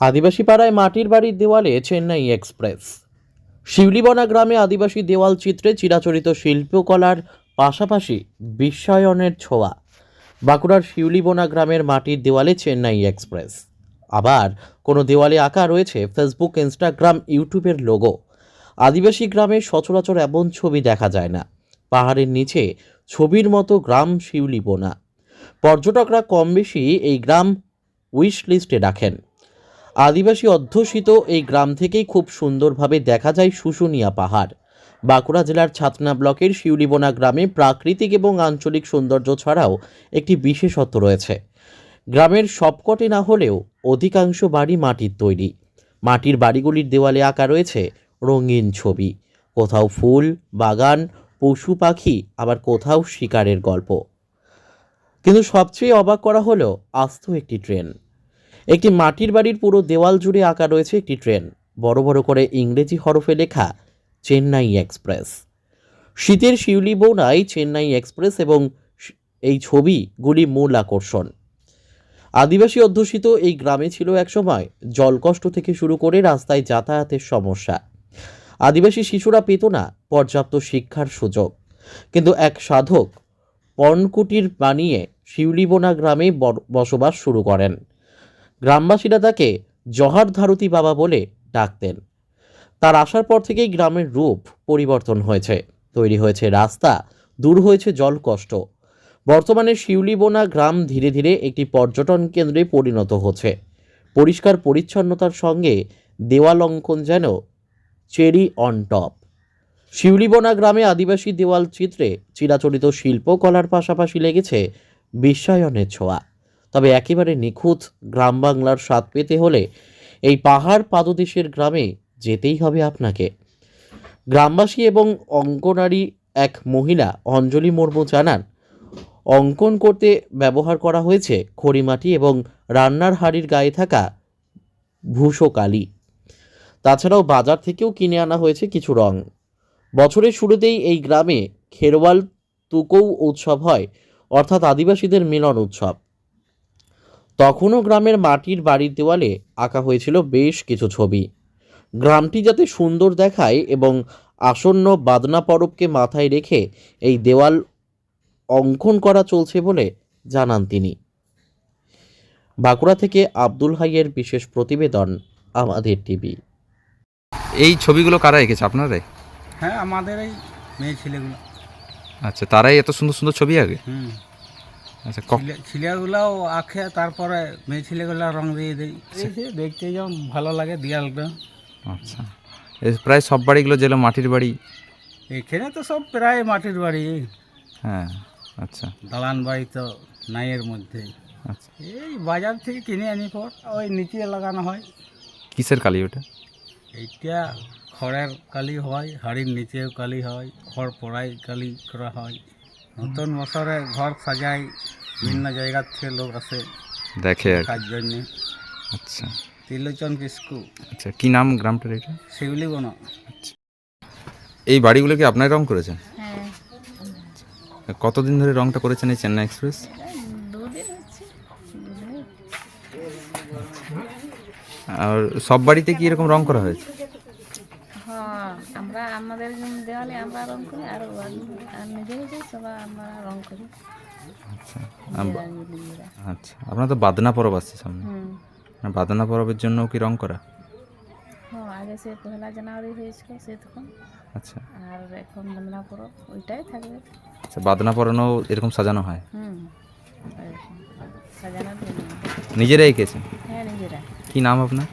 আদিবাসী পাড়ায় মাটির বাড়ির দেওয়ালে চেন্নাই এক্সপ্রেস। শিউলিবনা গ্রামে আদিবাসী দেওয়াল চিত্রে চিরাচরিত শিল্পকলার পাশাপাশি বিশ্বায়নের ছোঁয়া। বাঁকুড়ার শিউলিবোনা গ্রামের মাটির দেওয়ালে চেন্নাই এক্সপ্রেস। আবার কোনো দেওয়ালে আঁকা রয়েছে ফেসবুক, ইনস্টাগ্রাম, ইউটিউবের লোগো। আদিবাসী গ্রামে সচরাচর এমন ছবি দেখা যায় না। পাহাড়ের নিচে ছবির মতো গ্রাম শিউলিবোনা। পর্যটকরা কম বেশি এই গ্রাম উইশ লিস্টে রাখেন। আদিবাসী অধ্যুষিত এই গ্রাম থেকেই খুব সুন্দরভাবে দেখা যায় শুশুনিয়া পাহাড়। বাঁকুড়া জেলার ছাতনা ব্লকের শিউলিবোনা গ্রামে প্রাকৃতিক এবং আঞ্চলিক সৌন্দর্য ছাড়াও একটি বিশেষত্ব রয়েছে। গ্রামের সবকটি না হলেও অধিকাংশ বাড়ি মাটির তৈরি। মাটির বাড়িগুলির দেওয়ালে আঁকা রয়েছে রঙিন ছবি। কোথাও ফুল, বাগান, পশু পাখি, আবার কোথাও শিকারের গল্প। কিন্তু সবচেয়ে অবাক করা হলো আস্ত একটি ট্রেন। একটি মাটির বাড়ির পুরো দেওয়াল জুড়ে আঁকা রয়েছে একটি ট্রেন। বড় বড় করে ইংরেজি হরফে লেখা চেন্নাই এক্সপ্রেস। শীতের শিউলি বৌনায় চেন্নাই এক্সপ্রেস এবং এই ছবিগুলি মূল আকর্ষণ। আদিবাসী অধ্যুষিত এই গ্রামে ছিল একসময় জলকষ্ট থেকে শুরু করে রাস্তায় যাতায়াতের সমস্যা। আদিবাসী শিশুরা পেত না পর্যাপ্ত শিক্ষার সুযোগ। কিন্তু এক সাধক পর্ণকুটির বানিয়ে শিউলিবোনা গ্রামে বসবাস শুরু করেন। গ্রামবাসীরা তাকে জহার ধারতী বাবা বলে ডাকতেন। তার আসার পর থেকেই গ্রামের রূপ পরিবর্তন হয়েছে। তৈরি হয়েছে রাস্তা, দূর হয়েছে জল কষ্ট বর্তমানে শিউলিবোনা গ্রাম ধীরে ধীরে একটি পর্যটন কেন্দ্রে পরিণত হচ্ছে। পরিষ্কার পরিচ্ছন্নতার সঙ্গে দেওয়াল অঙ্কন যেন চেরি অন টপ। শিউলিবোনা গ্রামে আদিবাসী দেওয়াল চিত্রে চিরাচরিত শিল্পকলার পাশাপাশি লেগেছে বিশ্বায়নের ছোঁয়া। তবে একেবারে নিখুঁত গ্রাম বাংলার স্বাদ পেতে হলে এই পাহাড় পাদদেশের গ্রামে যেতেই হবে আপনাকে। গ্রামবাসী এবং অঙ্কনারী এক মহিলা অঞ্জলি মুর্মু জানান, অঙ্কন করতে ব্যবহার করা হয়েছে খড়িমাটি এবং রান্নার হাড়ির গায়ে থাকা ভূষো কালি। তাছাড়াও বাজার থেকেও কিনে আনা হয়েছে কিছু রং। বছরের শুরুতেই এই গ্রামে খেরওয়াল তুকৌ উৎসব হয়, অর্থাৎ আদিবাসীদের মিলন উৎসব। তখনও গ্রামের মাটির বাড়ির দেওয়ালে আঁকা হয়েছিল বেশ কিছু ছবি। গ্রামটি যাতে সুন্দর দেখায় এবং আসন্ন বাদনা পরবকে মাথায় রেখে এই দেওয়াল অঙ্কন করা চলছে বলে জানান তিনি। বাঁকুড়া থেকে আব্দুল হাইয়ের বিশেষ প্রতিবেদন আমাদের টিভি। এই ছবিগুলো কারা এঁকেছে? আপনারাই হ্যাঁ আমাদের এই মেয়ে ছেলেগুলো। আচ্ছা তারাই এত সুন্দর সুন্দর ছবি আগে হুম। আচ্ছা ছেলেগুলাও আঁকে তারপরে মেয়ে ছেলেগুলো রং দিয়ে দিই। দেখতে যেমন ভালো লাগে দেয়ালটা। আচ্ছা। এই প্রায় সব বাড়িগুলো যেগুলো মাটির বাড়ি? এখানে তো সব প্রায় মাটির বাড়ি। হ্যাঁ আচ্ছা। দালান বাড়ি তো নাই এর মধ্যে। আচ্ছা। এই বাজার থেকে কিনে আনি পর ওই নিচে লাগানো হয়। কিসের কালি ওটা? এইটা খড়ের কালি হয় হাড়ির নিচেও কালি হয় খড় পড়াই কালি করা হয়। নতুন বছরে ঘর সাজাই বিভিন্ন জায়গার থেকে লোক আসে দেখে কাজ জন্যে। আচ্ছা। ত্রিলোচন কিস্কু। আচ্ছা কি নাম গ্রামটার এটা? শিউলি বন। এই বাড়িগুলো কি আপনার রং করেছেন? হ্যাঁ। কতদিন ধরে রংটা করেছেন এই চেন্নাই এক্সপ্রেস? আর সব বাড়িতে কি এরকম রং করা হয়েছে? আমরা আমাদের দেওয়ালে আমরা রং করি আর ওর- আর নিজে নিজে সবাই আমরা রং করি। আচ্ছা। আচ্ছা আপনার তো বাদনা পরব আসছে সামনে। বাদনা পরবের জন্য কি রং করা? আগে সে পয়লা জানুয়ারি হয়েছিল সে তখন আচ্ছা। আর এখন বন্দনা পরব ওইটাই থাকবে। আচ্ছা বাদনা পরানো এরকম সাজানো হয়? হুম ওইরকম। নিজেরাই এঁকেছেন? হ্যাঁ নিজেরা কি নাম আপনার?